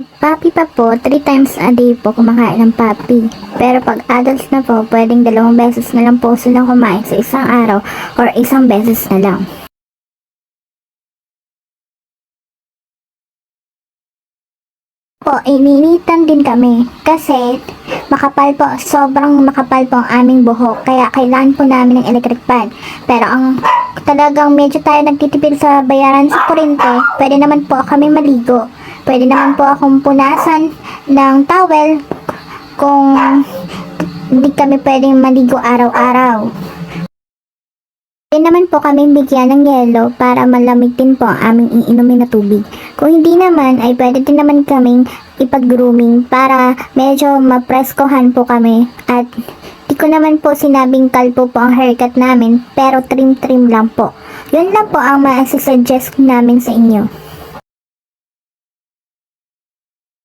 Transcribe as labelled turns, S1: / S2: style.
S1: Papi pa po, 3 times a day po kumakain ng papi. Pero pag adults na po, pwedeng dalawang beses na lang po silang kumain sa isang araw or isang beses na lang. Po, ininitan din kami kasi makapal po, sobrang makapal po ang aming buhok kaya kailangan po namin ng electric fan. Pero ang talagang medyo tayo nagtitipid sa bayaran sa kuryente, pwede naman po kami maligo. Pwede naman po akong punasan ng towel kung hindi kami pwedeng maligo araw-araw. Pwede naman po kami bigyan ng yelo para malamig din po ang aming iinumin na tubig. Kung hindi naman, ay pwede din naman kaming ipag-grooming para medyo mapreskohan po kami. At di ko naman po sinabing kalpo po ang haircut namin, pero trim-trim lang po. Yun lang po ang ma-suggest namin sa inyo.